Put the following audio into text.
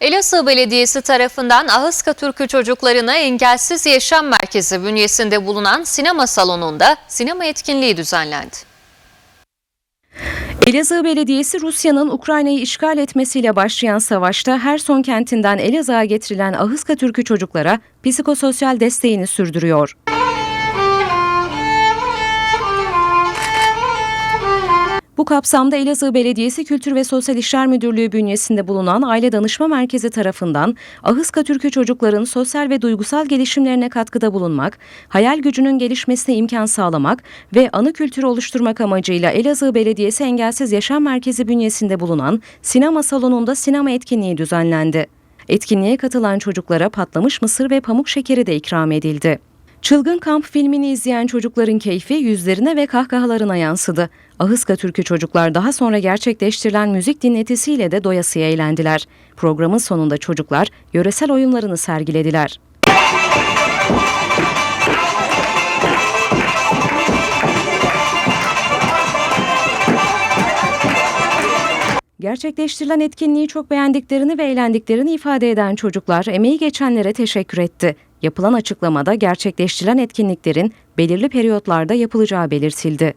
Elazığ Belediyesi tarafından Ahıska Türkü çocuklarına Engelsiz Yaşam Merkezi bünyesinde bulunan sinema salonunda sinema etkinliği düzenlendi. Elazığ Belediyesi Rusya'nın Ukrayna'yı işgal etmesiyle başlayan savaşta Herson kentinden Elazığ'a getirilen Ahıska Türkü çocuklara psikososyal desteğini sürdürüyor. Bu kapsamda Elazığ Belediyesi Kültür ve Sosyal İşler Müdürlüğü bünyesinde bulunan Aile Danışma Merkezi tarafından Ahıska Türkü çocukların sosyal ve duygusal gelişimlerine katkıda bulunmak, hayal gücünün gelişmesine imkan sağlamak ve anı kültürü oluşturmak amacıyla Elazığ Belediyesi Engelsiz Yaşam Merkezi bünyesinde bulunan sinema salonunda sinema etkinliği düzenlendi. Etkinliğe katılan çocuklara patlamış mısır ve pamuk şekeri de ikram edildi. Çılgın Kamp filmini izleyen çocukların keyfi yüzlerine ve kahkahalarına yansıdı. Ahıska Türkü çocuklar daha sonra gerçekleştirilen müzik dinletisiyle de doyasıya eğlendiler. Programın sonunda çocuklar yöresel oyunlarını sergilediler. Gerçekleştirilen etkinliği çok beğendiklerini ve eğlendiklerini ifade eden çocuklar emeği geçenlere teşekkür etti. Yapılan açıklamada gerçekleştirilen etkinliklerin belirli periyotlarda yapılacağı belirtildi.